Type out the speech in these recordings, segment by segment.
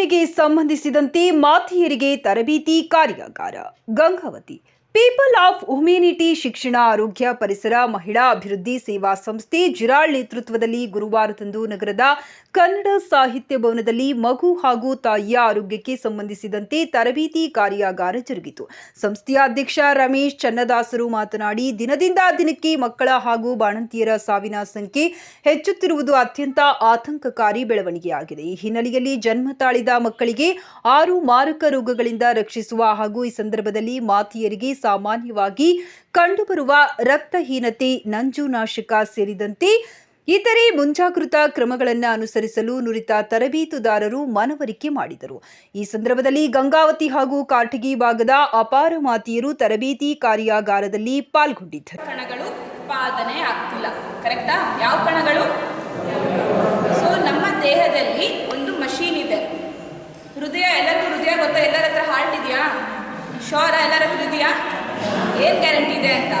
ಪೋಷಣೆಗೆ ಸಂಬಂಧಿಸಿದಂತೆ ಮಾತೆಯರಿಗೆ ತರಬೇತಿ ಕಾರ್ಯಾಗಾರ. ಗಂಗಾವತಿ ಪೀಪಲ್ ಆಫ್ ಹ್ಯುಮ್ಯಾನಿಟಿ ಶಿಕ್ಷಣ, ಆರೋಗ್ಯ, ಪರಿಸರ, ಮಹಿಳಾ ಅಭಿವೃದ್ಧಿ ಸೇವಾ ಸಂಸ್ಥೆ ಜಿರಾಳ್ ನೇತೃತ್ವದಲ್ಲಿ ಗುರುವಾರದಂದು ನಗರದ ಕನ್ನಡ ಸಾಹಿತ್ಯ ಭವನದಲ್ಲಿ ಮಗು ಹಾಗೂ ತಾಯಿಯ ಆರೋಗ್ಯಕ್ಕೆ ಸಂಬಂಧಿಸಿದಂತೆ ತರಬೇತಿ ಕಾರ್ಯಾಗಾರ ಜರುಗಿತು. ಸಂಸ್ಥೆಯ ಅಧ್ಯಕ್ಷ ರಮೇಶ್ ಚನ್ನದಾಸರು ಮಾತನಾಡಿ, ದಿನದಿಂದ ದಿನಕ್ಕೆ ಮಕ್ಕಳ ಹಾಗೂ ಬಾಣಂತಿಯರ ಸಾವಿನ ಸಂಖ್ಯೆ ಹೆಚ್ಚುತ್ತಿರುವುದು ಅತ್ಯಂತ ಆತಂಕಕಾರಿ ಬೆಳವಣಿಗೆಯಾಗಿದೆ. ಈ ಹಿನ್ನೆಲೆಯಲ್ಲಿ ಜನ್ಮ ತಾಳಿದ ಮಕ್ಕಳಿಗೆ ಆರು ಮಾರಕ ರೋಗಗಳಿಂದ ರಕ್ಷಿಸುವ ಹಾಗೂ ಈ ಸಂದರ್ಭದಲ್ಲಿ ಮಾತೆಯರಿಗೆ ಸಾಮಾನ್ಯವಾಗಿ ಕಂಡುಬರುವ ರಕ್ತಹೀನತೆ, ನಂಜುನಾಶಕ ಸೇರಿದಂತೆ ಇತರೆ ಮುಂಜಾಗೃತಾ ಕ್ರಮಗಳನ್ನು ಅನುಸರಿಸಲು ನುರಿತ ತರಬೇತುದಾರರು ಮನವರಿಕೆ ಮಾಡಿದರು. ಈ ಸಂದರ್ಭದಲ್ಲಿ ಗಂಗಾವತಿ ಹಾಗೂ ಕಾಟಗಿ ಭಾಗದ ಅಪಾರ ಮಾತಿಯರು ತರಬೇತಿ ಕಾರ್ಯಾಗಾರದಲ್ಲಿ ಪಾಲ್ಗೊಂಡಿದ್ದರು. ಕಣಗಳು ಉತ್ಪಾದನೆ ಆಗ್ತಿಲ್ಲ. ಕರೆಕ್ಟಾ ಯಾವ ಕಣಗಳು ಸೊ ನಮ್ಮ ದೇಹದಲ್ಲಿ ಒಂದು ಮಷೀನ್ ಇದೆ ಹೃದಯ ಎಲ್ಲರಿಗೂ ಹೃದಯ ಗೊತ್ತಾ ಎಲ್ಲರ ಹತ್ರ ಹಾರ್ಟ್ ಇದೆಯಾ ಶೋರ ಎಲ್ಲರ ಹತ್ರ ಇದೆಯಾ ಏನು ಗ್ಯಾರಂಟಿ ಇದೆ ಅಂತ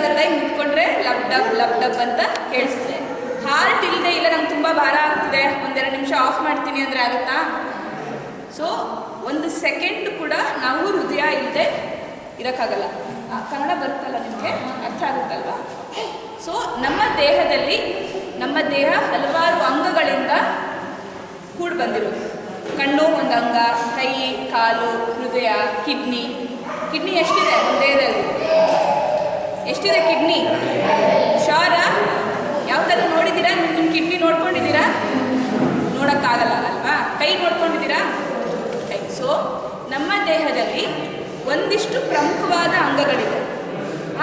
ಗೊತ್ತಾಗುತ್ತೆ ಹಿಂಗೆ ನಿಂತ್ಕೊಂಡ್ರೆ ಲಬ್ ಡಬ್ ಲಬ್ ಡಬ್ ಅಂತ ಕೇಳಿಸುತ್ತೆ ಹಾರ್ಟ್ ಇಲ್ಲದೆ ಇಲ್ಲ, ನಂಗೆ ತುಂಬ ಭಾರ ಆಗ್ತಿದೆ. ಒಂದೆರಡು ನಿಮಿಷ ಆಫ್ ಮಾಡ್ತೀನಿ ಅಂದರೆ ಆಗುತ್ತಾ? ಸೊ ಒಂದು ಸೆಕೆಂಡ್ ಕೂಡ ನಾವು ಹೃದಯ ಇಲ್ಲದೆ ಇರೋಕ್ಕಾಗಲ್ಲ. ಕನ್ನಡ ಬರುತ್ತಲ್ಲ ನಿಮಗೆ? ಅರ್ಥ ಆಗುತ್ತಲ್ವಾ? ಸೊ ನಮ್ಮ ದೇಹದಲ್ಲಿ, ನಮ್ಮ ದೇಹ ಹಲವಾರು ಅಂಗಗಳಿಂದ ಕೂಡಿ ಬಂದಿರೋದು. ಕಣ್ಣು, ಒಂದು ಅಂಗ, ಕೈ, ಕಾಲು, ಹೃದಯ, ಕಿಡ್ನಿ. ಕಿಡ್ನಿ ಎಷ್ಟಿದೆ? ದೇಹದಲ್ಲಿ ಎಷ್ಟಿದೆ ಕಿಡ್ನಿ? ಶೋರ, ಯಾವ ಥರ ನೋಡಿದ್ದೀರಾ? ನಿಮ್ಮ ಕಿಡ್ನಿ ನೋಡ್ಕೊಂಡಿದ್ದೀರಾ? ನೋಡೋಕ್ಕಾಗಲ್ಲ ಅಲ್ವಾ? ಕೈ ನೋಡ್ಕೊಂಡಿದ್ದೀರಾ? ಸೊ ನಮ್ಮ ದೇಹದಲ್ಲಿ ಒಂದಿಷ್ಟು ಪ್ರಮುಖವಾದ ಅಂಗಗಳಿದೆ.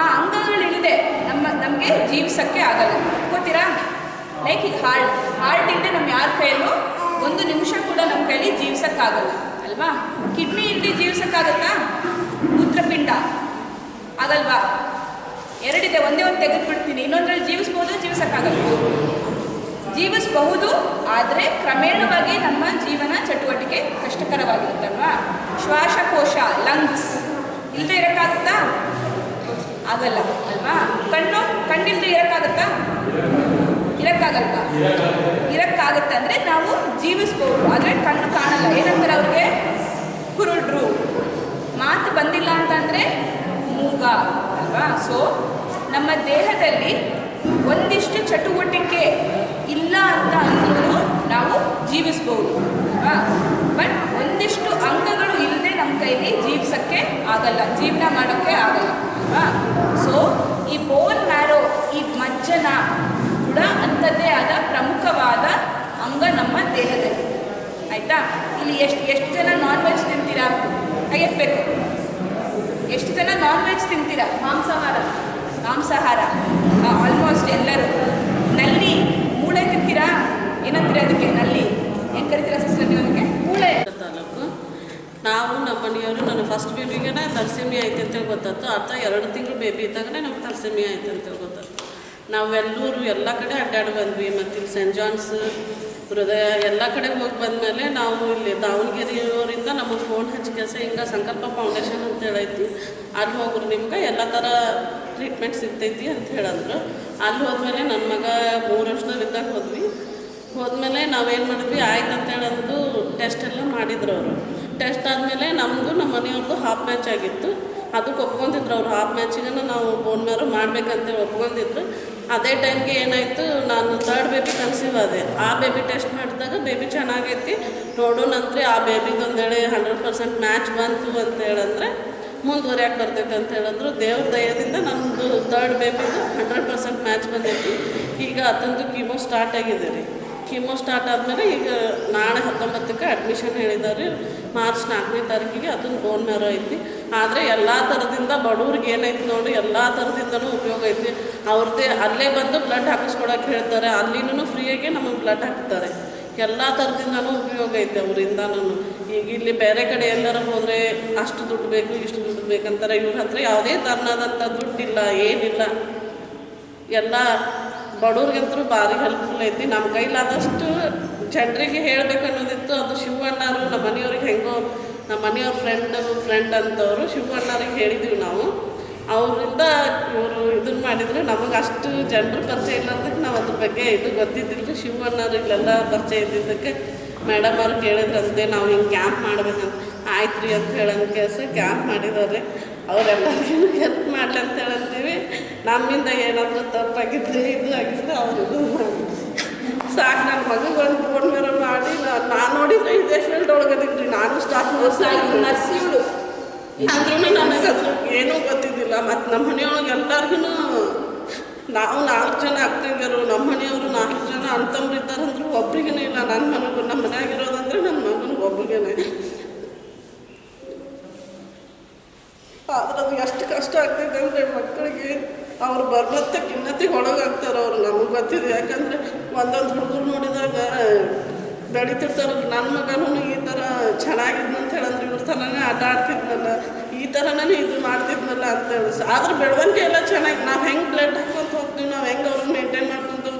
ಆ ಅಂಗಗಳಿಲ್ಲದೆ ನಮ್ಮ, ನಮಗೆ ಜೀವಿಸೋಕ್ಕೆ ಆಗಲ್ಲ. ಗೊತ್ತೀರಾ? ಲೈಕ್ ಈಗ ಹಾರ್ಟ್ ಹಾರ್ಟ್ ಇಲ್ಲದೆ ನಮ್ಮ ಯಾರ ಕೈಯಲ್ಲೂ ಒಂದು ನಿಮಿಷ ಕೂಡ ನಮ್ಮ ಕೈಲಿ ಜೀವಿಸೋಕ್ಕಾಗಲ್ಲ. ಅಲ್ವಾ? ಕಿಡ್ನಿ ಇಲ್ಲದೆ ಜೀವಿಸೋಕ್ಕಾಗತ್ತಾ? ಮೂತ್ರಪಿಂಡ. ಆಗಲ್ವಾ? ಎರಡಿದೆ, ಒಂದೇ ಒಂದು ತೆಗೆದುಬಿಡ್ತೀನಿ. ಇನ್ನೊಂದ್ರಲ್ಲಿ ಜೀವಿಸ್ಬೋದು ಜೀವಿಸೋಕ್ಕಾಗಲ್ಲ ಜೀವಿಸಬಹುದು, ಆದರೆ ಕ್ರಮೇಣವಾಗಿ ನಮ್ಮ ಜೀವನ ಚಟುವಟಿಕೆ ಕಷ್ಟಕರವಾಗಿರುತ್ತಲ್ವಾ? ಶ್ವಾಸಕೋಶ ಲಂಗ್ಸ್ ಇಲ್ಲದೆ ಇರೋಕ್ಕಾಗುತ್ತಾ? ಆಗಲ್ಲ, ಅಲ್ವಾ? ಕಣ್ಣು ಕಣ್ಣಿಲ್ಲದೆ ಇರೋಕ್ಕಾಗುತ್ತಾ? ಇರೋಕ್ಕಾಗಲ್ವಾ? ಇರಕ್ಕಾಗತ್ತೆ. ಅಂದರೆ ನಾವು ಜೀವಿಸ್ಬೋದು, ಆದರೆ ಕಣ್ಣು ಕಾಣಲ್ಲ. ಏನಂತಾರೆ ಅವ್ರಿಗೆ? ಕುರುಡ್ರು. ಮಾತು ಬಂದಿಲ್ಲ ಅಂತಂದರೆ ಮೂಗ, ಅಲ್ವಾ? ಸೊ ನಮ್ಮ ದೇಹದಲ್ಲಿ ಒಂದಿಷ್ಟು ಚಟುವಟಿಕೆ ಇಲ್ಲ ಅಂತ ಅಂದ್ರೂ ನಾವು ಜೀವಿಸ್ಬೋದು. ಬಟ್ ಒಂದಿಷ್ಟು ಅಂಗಗಳು ಇಲ್ಲದೆ ನಮ್ಮ ಕೈಲಿ ಜೀವಿಸೋಕ್ಕೆ ಆಗಲ್ಲ, ಜೀವನ ಮಾಡೋಕ್ಕೆ ಆಗಲ್ಲ. ಸೊ ಈ ಬೋನ್ ಮ್ಯಾರೋ ಈ ಮಜ್ಜನ ಕೂಡ ಅಂಥದ್ದೇ ಆದ ಪ್ರಮುಖವಾದ ಅಂಗ ನಮ್ಮ ದೇಹದಲ್ಲಿ. ಆಯಿತಾ? ಇಲ್ಲಿ ಎಷ್ಟು ಎಷ್ಟು ಜನ ನಾನ್ ವೆಜ್ ತಿಂತೀರಾ? ಕೈ ಎತ್ತಬೇಕು ಎಷ್ಟು ಜನ ನಾನ್ ವೆಜ್ ತಿಂತೀರಾ? ಮಾಂಸಾಹಾರ. ಮಾಂಸಾಹಾರ ಆಲ್ಮೋಸ್ಟ್ ಎಲ್ಲರೂ. ನಲ್ಲಿ ಮೂಳೆ ತಿಂತೀರಾ ಏನಂತೀರಾ ಅದಕ್ಕೆ? ನಲ್ಲಿ. ಹೆಂಗೆ ಕರಿತೀರಾ ಸಿಸ್ಟರ್ ನೀವು ಅದಕ್ಕೆ? ಮೂಳೆ. ತಾಲೂಕು. ನಾವು ನಮ್ಮ ಮನೆಯವರು, ನನ್ನ ಫಸ್ಟ್ ಬೇಬಿಗೆನೇ ತರ್ಸೆಮಿ ಐತೆ ಅಂತೇಳಿ ಗೊತ್ತಾಯ್ತು. ಅರ್ಥ ಎರಡು ತಿಂಗಳು ಬೇಬಿ ಇದ್ದಾಗನೇ ನಮ್ಗೆ ತರ್ಸೆಮಿ ಐತೆ ಅಂತೇಳಿ ಗೊತ್ತಾಯ್ತು. ನಾವೆಲ್ಲರೂ ಎಲ್ಲ ಕಡೆ ಅಡ್ಡಾಡಿ ಬಂದ್ವಿ. ಮತ್ತು ಇಲ್ಲಿ ಸೆಂಟ್ ಜಾನ್ಸ್ ಹೃದಯ ಎಲ್ಲ ಕಡೆ ಹೋಗಿ ಬಂದಮೇಲೆ ನಾವು ಇಲ್ಲಿ ದಾವಣಗೆರೆಯವರಿಂದ ನಮಗೆ ಫೋನ್ ಹಚ್ಚಿ ಕೆಲಸ, ಹಿಂಗೆ ಸಂಕಲ್ಪ ಫೌಂಡೇಶನ್ ಅಂತ ಹೇಳೈತಿ. ಅಲ್ಲಿ ಹೋಗ್ರು ನಿಮ್ಗೆ ಎಲ್ಲ ಥರ ಟ್ರೀಟ್ಮೆಂಟ್ ಸಿಗ್ತೈತಿ ಅಂತ ಹೇಳಿದ್ರು. ಅಲ್ಲಿ ಹೋದ್ಮೇಲೆ ನನ್ನ ಮಗ ಮೂರು ವರ್ಷದಲ್ಲಿದ್ದಾಗ ಹೋದ್ವಿ. ಹೋದ್ಮೇಲೆ ನಾವೇನು ಮಾಡಿದ್ವಿ, ಆಯ್ತು ಅಂತೇಳಂದು ಟೆಸ್ಟ್ ಎಲ್ಲ ಮಾಡಿದ್ರು ಅವರು. ಟೆಸ್ಟ್ ಆದಮೇಲೆ ನಮ್ಮದು ನಮ್ಮ ಮನೆಯವ್ರದ್ದು ಹಾಫ್ ಮ್ಯಾಚ್ ಆಗಿತ್ತು. ಅದಕ್ಕೆ ಒಪ್ಕೊಂಡಿದ್ರು ಅವರು. ಹಾಫ್ ಮ್ಯಾಚಿಗೆ ನಾವು ಬೋನ್ ಮ್ಯಾರು ಮಾಡ್ಬೇಕಂತೇಳಿ ಒಪ್ಕೊಂಡಿದ್ರು. ಅದೇ ಟೈಮ್ಗೆ ಏನಾಯಿತು, ನಾನು ತರ್ಡ್ ಬೇಬಿ ಕನ್ಸೀವ್ ಅದೇ ಆ ಬೇಬಿ ಟೆಸ್ಟ್ ಮಾಡಿದಾಗ ಬೇಬಿ ಚೆನ್ನಾಗೈತಿ. ನೋಡೋಣಂತ್ರಿ ಆ ಬೇಬಿಗೆ ಒಂದೇಳೆ ಹಂಡ್ರೆಡ್ ಪರ್ಸೆಂಟ್ ಮ್ಯಾಚ್ ಬಂತು ಅಂತ ಹೇಳಂದ್ರೆ, ಮುಂದುವರಿಯಾಕೆ ಬರ್ತೈತೆ ಅಂತ ಹೇಳಿದ್ರು. ದೇವ್ರ ದಯದಿಂದ ನಮ್ಮದು ತರ್ಡ್ ಬೇಬಿದು ಹಂಡ್ರೆಡ್ ಪರ್ಸೆಂಟ್ ಮ್ಯಾಚ್ ಬಂದೈತಿ. ಈಗ ಅದೊಂದು ಕೀಮೋ ಸ್ಟಾರ್ಟ್ ಆಗಿದೆ ರೀ. ಕೀಮೋ ಸ್ಟಾರ್ಟ್ ಆದಮೇಲೆ ಈಗ ನಾಳೆ ಹತ್ತೊಂಬತ್ತಕ್ಕೆ ಅಡ್ಮಿಷನ್ ಹೇಳಿದ್ದಾರೆ ಮಾರ್ಚ್ ನಾಲ್ಕನೇ ತಾರೀಕಿಗೆ ಅದನ್ನ ಬೋನ್ ಮೇರೋ ಐತಿ. ಆದರೆ ಎಲ್ಲ ಥರದಿಂದ ಬಡವ್ರಿಗೆ ಏನೈತಿ ನೋಡಿ, ಎಲ್ಲ ಥರದಿಂದನೂ ಉಪಯೋಗ ಐತಿ. ಅವ್ರದ್ದೇ ಅಲ್ಲೇ ಬಂದು ಬ್ಲಡ್ ಹಾಕಿಸ್ಕೊಡೋಕೆ ಹೇಳ್ತಾರೆ. ಅಲ್ಲಿನೂ ಫ್ರೀಯಾಗಿ ನಮಗೆ ಬ್ಲಡ್ ಹಾಕ್ತಾರೆ. ಎಲ್ಲ ಥರದಿಂದನೂ ಉಪಯೋಗ ಐತೆ ಅವರಿಂದನೂ ಈಗ ಇಲ್ಲಿ ಬೇರೆ ಕಡೆ ಎಲ್ಲರೂ ಹೋದರೆ ಅಷ್ಟು ದುಡ್ಡು ಬೇಕು, ಇಷ್ಟು ದುಡ್ಡು ಬೇಕಂತಾರೆ. ಇವ್ರ ಹತ್ರ ಯಾವುದೇ ಥರನಾದಂಥ ದುಡ್ಡಿಲ್ಲ, ಏನಿಲ್ಲ. ಎಲ್ಲ ಬಡವ್ರಿಗಂತೂ ಭಾರಿ ಹೆಲ್ಪ್ಫುಲ್ ಐತಿ. ನಮ್ಮ ಕೈಲಾದಷ್ಟು ಜನರಿಗೆ ಹೇಳಬೇಕು ಅನ್ನೋದಿತ್ತು. ಅದು ಶಿವಣ್ಣರು ನಮ್ಮ ಮನೆಯವ್ರಿಗೆ ಹೆಂಗೋ, ನಮ್ಮ ಮನೆಯವ್ರ ಫ್ರೆಂಡ್ ಫ್ರೆಂಡ್ ಅಂತವರು ಶಿವಣ್ಣರಿಗೆ ಹೇಳಿದ್ದೀವಿ ನಾವು. ಅವರಿಂದ ಇವರು ಇದನ್ನು ಮಾಡಿದರೆ ನಮಗೆ ಅಷ್ಟು ಜನರು ಪರಿಚಯ ಇಲ್ಲದಕ್ಕೆ ನಾವು ಅದ್ರ ಬಗ್ಗೆ ಇದು ಗೊತ್ತಿದ್ದಿಲ್ಲ ಶಿವಣ್ಣರು ಇಲ್ಲೆಲ್ಲ ಪರಿಚಯ ಇದ್ದಿದ್ದಕ್ಕೆ ಮೇಡಮ್ ಅವ್ರು ಕೇಳಿದ್ರಂತೆ ನಾವು ಹಿಂಗೆ ಕ್ಯಾಂಪ್ ಮಾಡ್ಬೇಕಂತ ಆಯ್ತು ರೀ ಅಂತ ಹೇಳೋ ಕೆಲಸ ಕ್ಯಾಂಪ್ ಮಾಡಿದ್ದಾರೆ ಅವರೆಲ್ಲರಿಗೂ ಹೆಲ್ಪ್ ಮಾಡ್ಲಿ ಅಂತ ಹೇಳಂತೀವಿ ನಮ್ಮಿಂದ ಏನಾದರೂ ತಪ್ಪಾಗಿದ್ರೆ ಇದು ಆಗಿದ್ರೆ ಅವರು ಇದು ಸಾಕು. ನನ್ನ ಮಗಗೆ ಒಂದು ಫೋನ್ ಮೇಲೆ ಮಾಡಿ ನಾನು ನೋಡಿದ್ರೆ ಇದೇ ಫೀಲ್ಡ್ ಒಳಗದಿದ್ರಿ ನಾನು ಸ್ಟಾಫ್ ನರ್ಸ್ ನರ್ಸ್ ಇವಳು ಅಂದ್ರೂ ನನಗೆ ಅದ್ರ ಏನೂ ಗೊತ್ತಿದ್ದಿಲ್ಲ. ಮತ್ತು ನಮ್ಮ ಮನೆಯೊಳಗೆ ಎಲ್ಲರಿಗೂ ನಾವು ನಾಲ್ಕು ಜನ ಅಕ್ಕಂಗಿರು ನಮ್ಮ ಮನೆಯವರು ನಾಲ್ಕು ಜನ ಅಂತಂಬ್ರು ಇದ್ದಾರಂದ್ರೆ ಒಬ್ರಿಗೇನೆ ಇಲ್ಲ. ನನ್ನ ಮನೆಗೂ ನಮ್ಮ ಮನೆಯಾಗಿರೋದಂದ್ರೆ ನನ್ನ ಮಗನಿಗೆ ಒಬ್ರಿಗೇನೆ. ಆದ್ರೆ ಅದು ಎಷ್ಟು ಕಷ್ಟ ಆಗ್ತೈತೆ ಅಂದರೆ ಮಕ್ಕಳಿಗೆ ಅವ್ರು ಬರ್ಬತ್ತ ಖಿನ್ನತಿಗೆ ಒಳಗಾಗ್ತಾರೆ ಅವ್ರು ನಮಗೆ ಗೊತ್ತಿದೆ. ಯಾಕಂದರೆ ಒಂದೊಂದು ಹುಡುಗರು ನೋಡಿದಾಗ ಬೆಳಿತಿರ್ತಾರೆ ನನ್ನ ಮಗನೂ ಈ ಥರ ಚೆನ್ನಾಗಿದ್ನು ಅಂತ ಹೇಳಂದ್ರೆ ಇವ್ರ ಥರನೇ ಆಟ ಆಡ್ತಿದ್ನಲ್ಲ, ಈ ಥರನೇ ಇದು ಮಾಡ್ತಿದ್ನಲ್ಲ ಅಂತ ಹೇಳಿ. ಆದ್ರೆ ಬೆಳವಣಿಗೆ ಎಲ್ಲ ಚೆನ್ನಾಗಿ, ನಾವು ಹೆಂಗೆ ಬ್ಲಡ್ ಹಾಕ್ಕೊಂತ ಹೋಗ್ತೀವಿ, ನಾವು ಹೆಂಗೆ ಅವ್ರನ್ನ ಮೇಂಟೈನ್ ಮಾಡ್ಕೊಂತು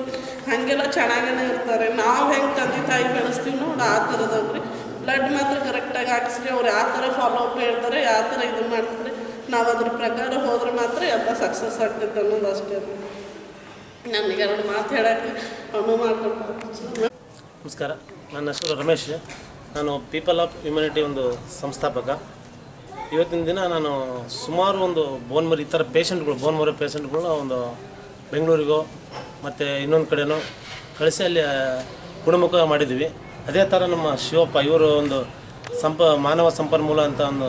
ಹಾಗೆಲ್ಲ ಚೆನ್ನಾಗೇ ಇರ್ತಾರೆ. ನಾವು ಹೆಂಗೆ ತಂದೆ ತಾಯಿ ಬೆಳೆಸ್ತೀವಿ ನೋಡಿ ಆ ಥರದವ್ರಿ ಬ್ಲಡ್ ಮಾತ್ರ ಕರೆಕ್ಟಾಗಿ ಹಾಕಿಸ್ರಿ, ಅವ್ರು ಯಾವ ಥರ ಫಾಲೋ ಅಪ್ ಹೇಳ್ತಾರೆ, ಯಾವ ಥರ ಇದು ಮಾಡ್ತಾರೆ. ನಾವು ಅದ್ರ ಪ್ರಕಾರ ಹೋದ್ರೆ ಮಾತ್ರ ಎಲ್ಲ ಸಕ್ಸಸ್ ಆಗ್ತೈತೆ ಅನ್ನೋದು ಅಷ್ಟೇ ನನಗೆ ಎರಡು ಮಾತು ಹೇಳಕ್ಕೆ ಅನು ಮಾಡ್ಕೊಂಡು ನಮಸ್ಕಾರ. ನನ್ನ ಹೆಸರು ರಮೇಶ್. ನಾನು ಪೀಪಲ್ ಆಫ್ ಹ್ಯುಮ್ಯಾನಿಟಿ ಒಂದು ಸಂಸ್ಥಾಪಕ. ಇವತ್ತಿನ ದಿನ ನಾನು ಸುಮಾರು ಒಂದು ಬೋನ್ ಮರಿ ಈ ಥರ ಪೇಷಂಟ್ಗಳು ಬೋನ್ ಮರಿ ಪೇಷಂಟ್ಗಳನ್ನ ಒಂದು ಬೆಂಗಳೂರಿಗೋ ಮತ್ತು ಇನ್ನೊಂದು ಕಡೆನೋ ಕಳಿಸಿ ಅಲ್ಲಿ ಗುಣಮುಖ ಮಾಡಿದ್ವಿ ಅದೇ ಥರ ನಮ್ಮ ಶಿವಪ್ಪ, ಇವರು ಒಂದು ಸಂಪ ಮಾನವ ಸಂಪನ್ಮೂಲ ಅಂತ ಒಂದು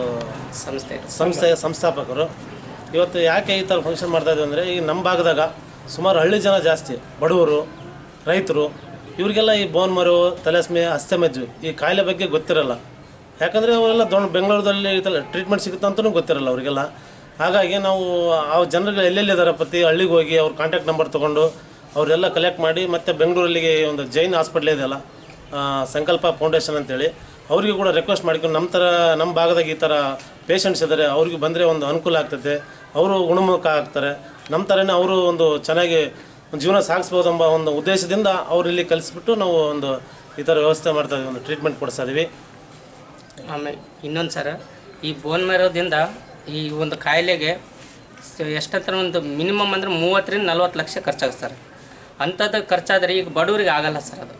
ಸಂಸ್ಥೆ ಸಂಸ್ಥೆಯ ಸಂಸ್ಥಾಪಕರು. ಇವತ್ತು ಯಾಕೆ ಈ ಥರ ಫಂಕ್ಷನ್ ಮಾಡ್ತಾ ಇದ್ದೀವಿ ಅಂದರೆ ಈಗ ನಮ್ಮ ಭಾಗದಾಗ ಸುಮಾರು ಹಳ್ಳಿ ಜನ ಜಾಸ್ತಿ ಬಡವರು ರೈತರು ಇವರಿಗೆಲ್ಲ ಈ ಬೋನ್ ಮರು ತಲೆಸ್ಮೆ ಅಸ್ತಮಜ್ಜು ಈ ಕಾಯಿಲೆ ಬಗ್ಗೆ ಗೊತ್ತಿರಲ್ಲ. ಯಾಕಂದರೆ ಅವರೆಲ್ಲ ದೊಡ್ಡ ಬೆಂಗಳೂರಲ್ಲಿ ಟ್ರೀಟ್ಮೆಂಟ್ ಸಿಗುತ್ತೆ ಅಂತಲೂ ಗೊತ್ತಿರಲ್ಲ ಅವರಿಗೆಲ್ಲ. ಹಾಗಾಗಿ ನಾವು ಆ ಜನರುಗಳು ಎಲ್ಲೆಲ್ಲಿದ್ದಾರೆ ಪ್ರತಿ ಹಳ್ಳಿಗೆ ಹೋಗಿ ಅವ್ರ ಕಾಂಟ್ಯಾಕ್ಟ್ ನಂಬರ್ ತೊಗೊಂಡು ಅವರೆಲ್ಲ ಕಲೆಕ್ಟ್ ಮಾಡಿ ಮತ್ತು ಬೆಂಗಳೂರಲ್ಲಿಗೆ ಒಂದು ಜೈನ್ ಹಾಸ್ಪಿಟ್ಲ್ ಇದೆಯಲ್ಲ ಸಂಕಲ್ಪ ಫೌಂಡೇಶನ್ ಅಂತೇಳಿ. ಅವರಿಗೂ ಕೂಡ ರಿಕ್ವೆಸ್ಟ್ ಮಾಡ್ಕೊಂಡು ನಮ್ಮ ಥರ ನಮ್ಮ ಭಾಗದಾಗ ಈ ಥರ ಪೇಷಂಟ್ಸ್ ಇದ್ದಾರೆ ಅವ್ರಿಗೆ ಬಂದರೆ ಒಂದು ಅನುಕೂಲ ಆಗ್ತೈತೆ ಅವರು ಗುಣಮುಖ ಆಗ್ತಾರೆ. ನಮ್ಮ ಥರನೇ ಅವರು ಒಂದು ಚೆನ್ನಾಗಿ ಜೀವನ ಸಾಗಿಸ್ಬೋದೆಂಬ ಒಂದು ಉದ್ದೇಶದಿಂದ ಅವ್ರು ಇಲ್ಲಿ ಕಲಿಸ್ಬಿಟ್ಟು ನಾವು ಒಂದು ಈ ಥರ ವ್ಯವಸ್ಥೆ ಮಾಡ್ತಾ ಒಂದು ಟ್ರೀಟ್ಮೆಂಟ್ ಕೊಡಿಸ್ತಾ ಇದೀವಿ. ಆಮೇಲೆ ಇನ್ನೊಂದು ಸರ, ಈ ಬೋನ್ ಮ್ಯಾರೋದಿಂದ ಈ ಒಂದು ಕಾಯಿಲೆಗೆ ಸ- ಎಷ್ಟಂತ ಒಂದು ಮಿನಿಮಮ್ ಅಂದ್ರೆ ಮೂವತ್ತರಿಂದ ನಲ್ವತ್ತು ಲಕ್ಷ ಖರ್ಚಾಗುತ್ತೆ ಸರ್. ಅಂಥದ್ದು ಖರ್ಚಾದರೆ ಈಗ ಬಡವರಿಗೆ ಆಗಲ್ಲ ಸರ್ ಅದು.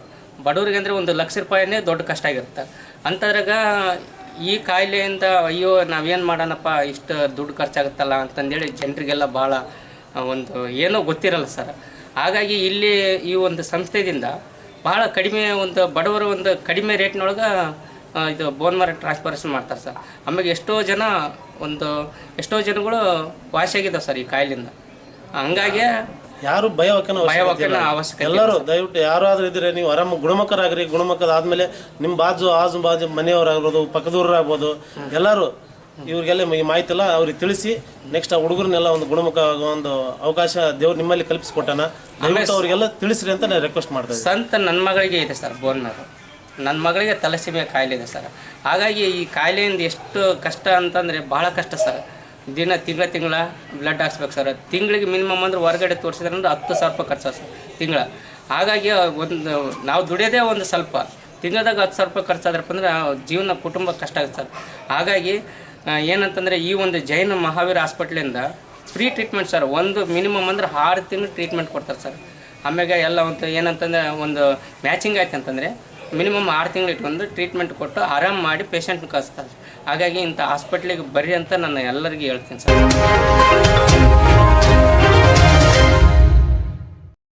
ಬಡವರಿಗೆ ಅಂದರೆ ಒಂದು ಲಕ್ಷ ರೂಪಾಯಿನೇ ದೊಡ್ಡ ಕಷ್ಟ ಆಗಿರುತ್ತೆ. ಅಂಥದ್ರಾಗ ಈ ಕಾಯಿಲೆಯಿಂದ ಅಯ್ಯೋ, ನಾವೇನು ಮಾಡೋಣಪ್ಪ, ಇಷ್ಟು ದುಡ್ಡು ಖರ್ಚಾಗುತ್ತಲ್ಲ ಅಂತಂದೇಳಿ ಜನರಿಗೆಲ್ಲ ಭಾಳ ಒಂದು ಏನೋ ಗೊತ್ತಿರಲ್ಲ ಸರ್. ಹಾಗಾಗಿ ಇಲ್ಲಿ ಈ ಒಂದು ಸಂಸ್ಥೆಯಿಂದ ಭಾಳ ಕಡಿಮೆ ಒಂದು, ಬಡವರು ಒಂದು ಕಡಿಮೆ ರೇಟ್ನೊಳಗೆ ಇದು ಬೋನ್ ಮಾರ ಟ್ರಾನ್ಸ್ಪರೇಷನ್ ಮಾಡ್ತಾರೆ ಸರ್. ಆಮೇಲೆ ಎಷ್ಟೋ ಜನ ಒಂದು, ಎಷ್ಟೋ ಜನಗಳು ವಾಸಿಯಾಗಿದ್ದಾವೆ ಸರ್ ಈ ಕಾಯಿಲೆಯಿಂದ ಹಂಗಾಗಿ ಯಾರು ಭಯ ಅವಶ್ಯಕತೆ ಎಲ್ಲರೂ ದಯವಿಟ್ಟು ಯಾರಾದ್ರೂ ಇದ್ರೆ ನೀವು ಆರಾಮ ಗುಣಮುಖರಾಗ್ರಿ. ಗುಣಮುಖರಾದ್ಮೇಲೆ ನಿಮ್ಮ ಬಾಜು ಆಜು ಬಾಜು ಮನೆಯವರಾಗ್ಬೋದು ಪಕ್ಕದೂರಾಗ್ಬೋದು ಎಲ್ಲರೂ ಇವ್ರಿಗೆಲ್ಲ ಈ ಮಾಹಿತಿ ಎಲ್ಲ ಅವ್ರಿಗೆ ತಿಳಿಸಿ ನೆಕ್ಸ್ಟ್ ಆ ಹುಡುಗರನ್ನೆಲ್ಲ ಒಂದು ಗುಣಮುಖ ಆಗೋ ಒಂದು ಅವಕಾಶ ದೇವ್ರು ನಿಮ್ಮಲ್ಲಿ ಕಲ್ಪಿಸ್ಕೊಟ್ಟಾನ. ದಯವಿಟ್ಟು ಅವ್ರಿಗೆಲ್ಲ ತಿಳಿಸ್ರಿ ಅಂತ ನಾನು ರಿಕ್ವೆಸ್ಟ್ ಮಾಡ್ತೇನೆ ಸಂತ ನನ್ನ ಮಗಳಿಗೆ ಇದೆ ಸರ್ ಬೋನ್ ಮ್ಯಾರು ನನ್ನ ಮಗಳಿಗೆ ತಲೆಸಿಬೇಕು ಕಾಯಿಲೆ ಇದೆ ಸರ್. ಹಾಗಾಗಿ ಈ ಕಾಯಿಲೆಯಿಂದ ಎಷ್ಟು ಕಷ್ಟ ಅಂತಂದರೆ ಭಾಳ ಕಷ್ಟ ಸರ್. ದಿನ ತಿಂಗಳ ತಿಂಗಳ ಬ್ಲಡ್ ಹಾಕ್ಸ್ಬೇಕು ಸರ್ ತಿಂಗಳಿಗೆ ಮಿನಿಮಮ್ ಅಂದ್ರೆ ಹೊರಗಡೆ ತೋರಿಸಿದ್ರೆ ಅಂದ್ರೆ ಹತ್ತು ಸಾವಿರ ರೂಪಾಯಿ ಖರ್ಚು ಸರ್ ತಿಂಗಳ. ಹಾಗಾಗಿ ಒಂದು, ನಾವು ದುಡಿಯೋದೇ ಒಂದು ಸ್ವಲ್ಪ. ತಿಂಗಳದಾಗ ಹತ್ತು ಸಾವಿರ ರೂಪಾಯಿ ಖರ್ಚಾದ್ರಪ್ಪ ಅಂದ್ರೆ ಜೀವನ ಕುಟುಂಬ ಕಷ್ಟ ಆಗುತ್ತೆ ಸರ್ ಹಾಗಾಗಿ ಏನಂತಂದರೆ ಈ ಒಂದು ಜೈನ ಮಹಾವೀರ ಹಾಸ್ಪಿಟ್ಲಿಂದ ಫ್ರೀ ಟ್ರೀಟ್ಮೆಂಟ್ ಸರ್ ಒಂದು ಮಿನಿಮಮ್ ಅಂದ್ರೆ ಆರು ತಿಂಗಳು ಟ್ರೀಟ್ಮೆಂಟ್ ಕೊಡ್ತಾರೆ ಸರ್ ಆಮ್ಯಾಗ ಎಲ್ಲ ಒಂದು ಏನಂತಂದ್ರೆ ಒಂದು ಮ್ಯಾಚಿಂಗ್ ಆಯ್ತು ಅಂತಂದರೆ ಮಿನಿಮಮ್ ಆರು ತಿಂಗಳು ಇಟ್ಕೊಂಡು ಟ್ರೀಟ್ಮೆಂಟ್ ಕೊಟ್ಟು ಆರಾಮ್ ಮಾಡಿ ಪೇಷಂಟ್ ಕಳಿಸ್ತಾರೆ ಹಾಗಾಗಿ ಇಂಥ ಹಾಸ್ಪಿಟ್ಲಿಗೆ ಬರ್ರಿ ಅಂತ ನಾನು ಎಲ್ಲರಿಗೂ ಹೇಳ್ತೀನಿ ಸರ್.